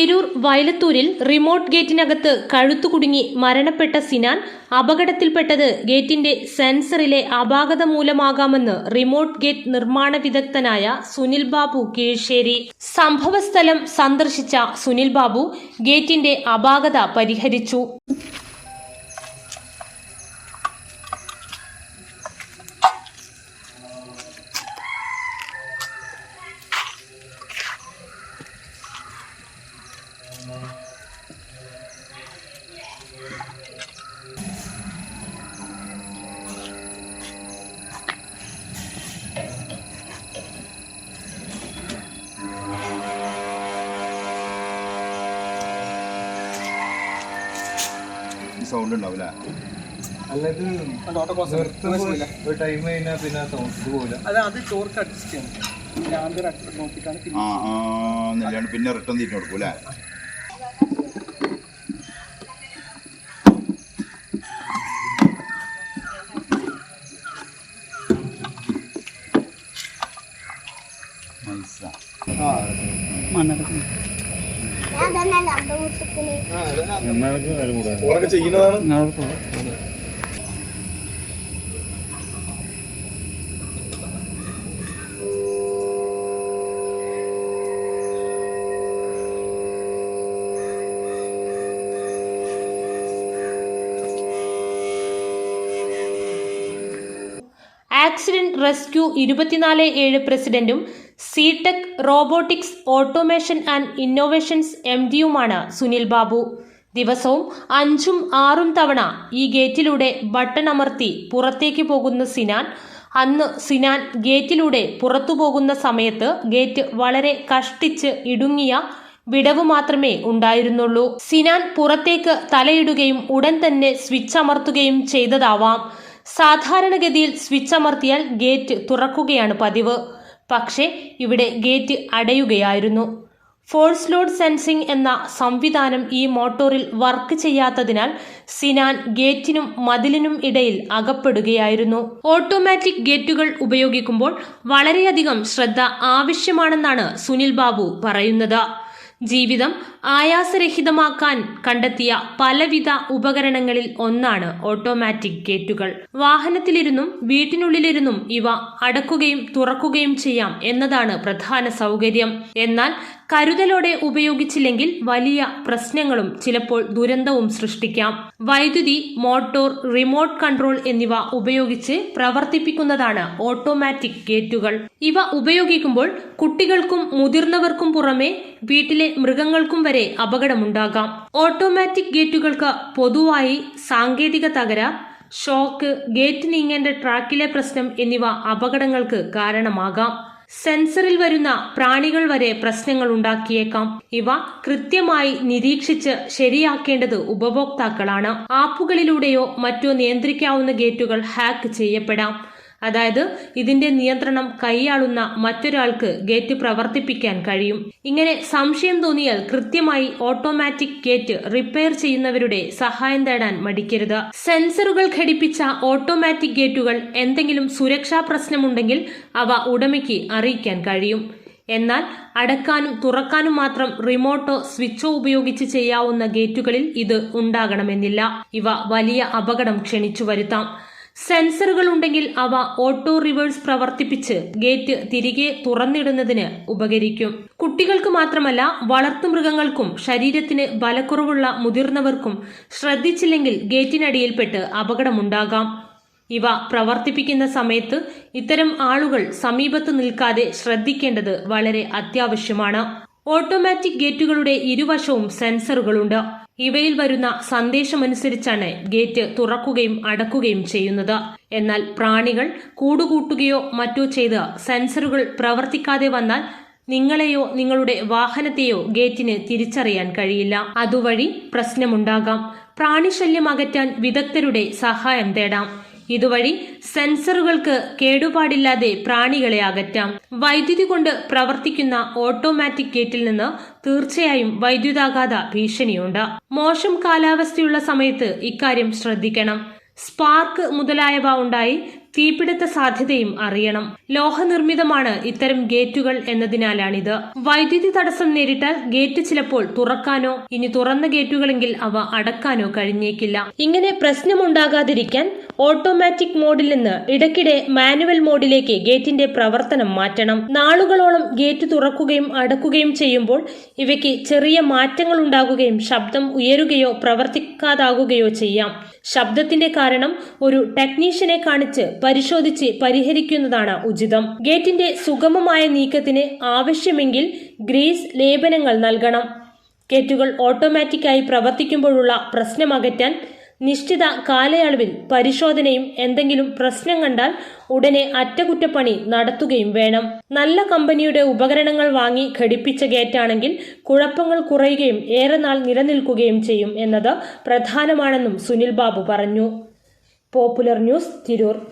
Tirur വയലത്തൂരിൽ remote ഗേറ്റിനകത്ത് കഴുത്തു കുടുങ്ങി മരണപ്പെട്ട സിനാൻ അപകടത്തിൽപ്പെട്ടത് ഗേറ്റിന്റെ സെൻസറിലെ അപാകത മൂലമാകാമെന്ന് റിമോട്ട് ഗേറ്റ് നിർമ്മാണ വിദഗ്ധനായ സുനിൽ ബാബു കീഴ്ശ്ശേരി സംഭവസ്ഥലം സന്ദർശിച്ച സുനിൽ ബാബു ഗേറ്റിന്റെ അപാകത പരിഹരിച്ചു. സൗണ്ട് ഉണ്ടാവില്ല? നിർത്തുമ്പോൾ ഒരു ടൈം കഴിഞ്ഞാൽ പിന്നെ സൗണ്ട് ഇത് പോകില്ല അത് അത് ചോർക്ക് അഡ്ജസ്റ്റ് ചെയ്യണം. ഞാൻ ഒരു അഡ്ജസ്റ്റ് നോക്കിയിട്ടാണ് ആ ആ എന്നില്ലാണ്ട് പിന്നെ റിട്ടേൺ തിരിഞ്ഞു കൊടുക്കും അല്ലേ? നൈസാ ആക്സിഡന്റ് റെസ്ക്യൂ ഇരുപത്തിനാല് ഏഴ് പ്രസിഡന്റും സിടെക് robotics automation and innovations M ഡിയുമാണ് Sunil Babu. ദിവസവും അഞ്ചും ആറും തവണ ഈ ഗേറ്റിലൂടെ ബട്ടൺ അമർത്തി പുറത്തേക്ക് പോകുന്ന സിനാൻ അന്ന് സിനാൻ ഗേറ്റിലൂടെ പുറത്തു പോകുന്ന സമയത്ത് ഗേറ്റ് വളരെ കഷ്ടിച്ച് ഇടുങ്ങിയ വിടവ് മാത്രമേ ഉണ്ടായിരുന്നുള്ളൂ. സിനാൻ പുറത്തേക്ക് തലയിടുകയും ഉടൻ തന്നെ സ്വിച്ച് അമർത്തുകയും ചെയ്തതാവാം. സാധാരണഗതിയിൽ സ്വിച്ച് അമർത്തിയാൽ ഗേറ്റ് തുറക്കുകയാണ് പതിവ്. പക്ഷേ ഇവിടെ ഗേറ്റ് അടയുകയായിരുന്നു. ഫോഴ്സ് ലോഡ് സെൻസിംഗ് എന്ന സംവിധാനം ഈ മോട്ടോറിൽ വർക്ക് ചെയ്യാത്തതിനാൽ സിനാൻ ഗേറ്റിനും മതിലിനും ഇടയിൽ അകപ്പെടുകയായിരുന്നു. ഓട്ടോമാറ്റിക് ഗേറ്റുകൾ ഉപയോഗിക്കുമ്പോൾ വളരെയധികം ശ്രദ്ധ ആവശ്യമാണെന്നാണ് സുനിൽ ബാബു പറയുന്നത്. ജീവിതം ആയാസരഹിതമാക്കാൻ കണ്ടെത്തിയ പലവിധ ഉപകരണങ്ങളിൽ ഒന്നാണ് ഓട്ടോമാറ്റിക് ഗേറ്റുകൾ. വാഹനത്തിലിരുന്നും വീട്ടിനുള്ളിലിരുന്നും ഇവ അടക്കുകയും തുറക്കുകയും ചെയ്യാം എന്നതാണ് പ്രധാന സൗകര്യം. എന്നാൽ കരുതലോടെ ഉപയോഗിച്ചില്ലെങ്കിൽ വലിയ പ്രശ്നങ്ങളും ചിലപ്പോൾ ദുരന്തവും സൃഷ്ടിക്കാം. വൈദ്യുതി മോട്ടോർ റിമോട്ട് കൺട്രോൾ എന്നിവ ഉപയോഗിച്ച് പ്രവർത്തിപ്പിക്കുന്നതാണ് ഓട്ടോമാറ്റിക് ഗേറ്റുകൾ. ഇവ ഉപയോഗിക്കുമ്പോൾ കുട്ടികൾക്കും മുതിർന്നവർക്കും പുറമെ വീട്ടിലെ മൃഗങ്ങൾക്കും വരെ അപകടമുണ്ടാകാം. ഓട്ടോമാറ്റിക് ഗേറ്റുകൾക്ക് പൊതുവായി സാങ്കേതിക തകരാർ ഷോക്ക് ഗേറ്റ് നീങ്ങേണ്ട ട്രാക്കിലെ പ്രശ്നം എന്നിവ അപകടങ്ങൾക്ക് കാരണമാകാം. സെൻസറിൽ വരുന്ന പ്രാണികൾ വരെ പ്രശ്നങ്ങൾ ഉണ്ടാക്കിയേക്കാം. ഇവ കൃത്യമായി നിരീക്ഷിച്ച് ശരിയാക്കേണ്ടത് ഉപഭോക്താക്കളാണ്. ആപ്പുകളിലൂടെയോ മറ്റോ നിയന്ത്രിക്കാവുന്ന ഗേറ്റുകൾ ഹാക്ക് ചെയ്യപ്പെടാം. അതായത് ഇതിന്റെ നിയന്ത്രണം കൈയാളുന്ന മറ്റൊരാൾക്ക് ഗേറ്റ് പ്രവർത്തിപ്പിക്കാൻ കഴിയും. ഇങ്ങനെ സംശയം തോന്നിയാൽ കൃത്യമായി ഓട്ടോമാറ്റിക് ഗേറ്റ് റിപ്പയർ ചെയ്യുന്നവരുടെ സഹായം തേടാൻ മടിക്കരുത്. സെൻസറുകൾ ഘടിപ്പിച്ച ഓട്ടോമാറ്റിക് ഗേറ്റുകൾ എന്തെങ്കിലും സുരക്ഷാ പ്രശ്നമുണ്ടെങ്കിൽ അവ ഉടമയ്ക്ക് അറിയിക്കാൻ കഴിയും. എന്നാൽ അടക്കാനും തുറക്കാനും മാത്രം റിമോട്ടോ സ്വിച്ചോ ഉപയോഗിച്ച് ചെയ്യാവുന്ന ഗേറ്റുകളിൽ ഇത് ഉണ്ടാകണമെന്നില്ല. ഇവ വലിയ അപകടം ക്ഷണിച്ചു വരുത്താം. സെൻസറുകൾ ഉണ്ടെങ്കിൽ അവ ഓട്ടോ റിവേഴ്സ് പ്രവർത്തിപ്പിച്ച് ഗേറ്റ് തിരികെ തുറന്നിടുന്നതിന് ഉപകരിക്കും. കുട്ടികൾക്ക് മാത്രമല്ല വളർത്തുമൃഗങ്ങൾക്കും ശരീരത്തിന് ബലക്കുറവുള്ള മുതിർന്നവർക്കും ശ്രദ്ധിച്ചില്ലെങ്കിൽ ഗേറ്റിനടിയിൽപ്പെട്ട് അപകടമുണ്ടാകാം. ഇവ പ്രവർത്തിപ്പിക്കുന്ന സമയത്ത് ഇത്തരം ആളുകൾ സമീപത്ത് നിൽക്കാതെ ശ്രദ്ധിക്കേണ്ടത് വളരെ അത്യാവശ്യമാണ്. ഓട്ടോമാറ്റിക് ഗേറ്റുകളുടെ ഇരുവശവും സെൻസറുകളുണ്ട്. ഇവയിൽ വരുന്ന സന്ദേശമനുസരിച്ചാണ് ഗേറ്റ് തുറക്കുകയും അടക്കുകയും ചെയ്യുന്നത്. എന്നാൽ പ്രാണികൾ കൂടുകൂട്ടുകയോ മറ്റോ ചെയ്ത് സെൻസറുകൾ പ്രവർത്തിക്കാതെ വന്നാൽ നിങ്ങളെയോ നിങ്ങളുടെ വാഹനത്തെയോ ഗേറ്റിന് തിരിച്ചറിയാൻ കഴിയില്ല. അതുവഴി പ്രശ്നമുണ്ടാകാം. പ്രാണിശല്യം അകറ്റാൻ വിദഗ്ധരുടെ സഹായം തേടാം. ഇതുവഴി സെൻസറുകൾക്ക് കേടുപാടില്ലാതെ പ്രാണികളെ അകറ്റാം. വൈദ്യുതി കൊണ്ട് പ്രവർത്തിക്കുന്ന ഓട്ടോമാറ്റിക് ഗേറ്റിൽ നിന്ന് തീർച്ചയായും വൈദ്യുതാഘാത ഭീഷണിയുണ്ട്. മോശം കാലാവസ്ഥയുള്ള സമയത്ത് ഇക്കാര്യം ശ്രദ്ധിക്കണം. സ്പാർക്ക് മുതലായവ ഉണ്ടായി തീപിടുത്ത സാധ്യതയും അറിയണം. ലോഹനിർമ്മിതമാണ് ഇത്തരം ഗേറ്റുകൾ എന്നതിനാലാണിത്. വൈദ്യുതി തടസ്സം നേരിട്ടാൽ ഗേറ്റ് ചിലപ്പോൾ തുറക്കാനോ ഇനി തുറന്ന ഗേറ്റുകളെങ്കിൽ അവ അടക്കാനോ കഴിഞ്ഞേക്കില്ല. ഇങ്ങനെ പ്രശ്നമുണ്ടാകാതിരിക്കാൻ ഓട്ടോമാറ്റിക് മോഡിൽ നിന്ന് ഇടയ്ക്കിടെ മാനുവൽ മോഡിലേക്ക് ഗേറ്റിന്റെ പ്രവർത്തനം മാറ്റണം. നാളുകളോളം ഗേറ്റ് തുറക്കുകയും അടക്കുകയും ചെയ്യുമ്പോൾ ഇവയ്ക്ക് ചെറിയ മാറ്റങ്ങൾ ഉണ്ടാകുകയും ശബ്ദം ഉയരുകയോ പ്രവർത്തിക്കാതാകുകയോ ചെയ്യാം. ശബ്ദത്തിന്റെ കാരണം ഒരു ടെക്നീഷ്യനെ കാണിച്ച് പരിശോധിച്ച് പരിഹരിക്കുന്നതാണ് ഉചിതം. ഗേറ്റിന്റെ സുഗമമായ നീക്കത്തിന് ആവശ്യമെങ്കിൽ ഗ്രീസ് ലേപനങ്ങൾ നൽകണം. ഗേറ്റുകൾ ഓട്ടോമാറ്റിക്കായി പ്രവർത്തിക്കുമ്പോഴുള്ള പ്രശ്നമകറ്റാൻ നിശ്ചിത കാലയളവിൽ പരിശോധനയും എന്തെങ്കിലും പ്രശ്നം കണ്ടാൽ ഉടനെ അറ്റകുറ്റപ്പണി നടത്തുകയും വേണം. നല്ല കമ്പനിയുടെ ഉപകരണങ്ങൾ വാങ്ങി ഘടിപ്പിച്ച ഗേറ്റാണെങ്കിൽ കുഴപ്പങ്ങൾ കുറയുകയും ഏറെ നാൾ നിലനിൽക്കുകയും ചെയ്യും എന്നത് പ്രധാനമാണെന്നും സുനിൽ ബാബു പറഞ്ഞു. Popular news Tirur.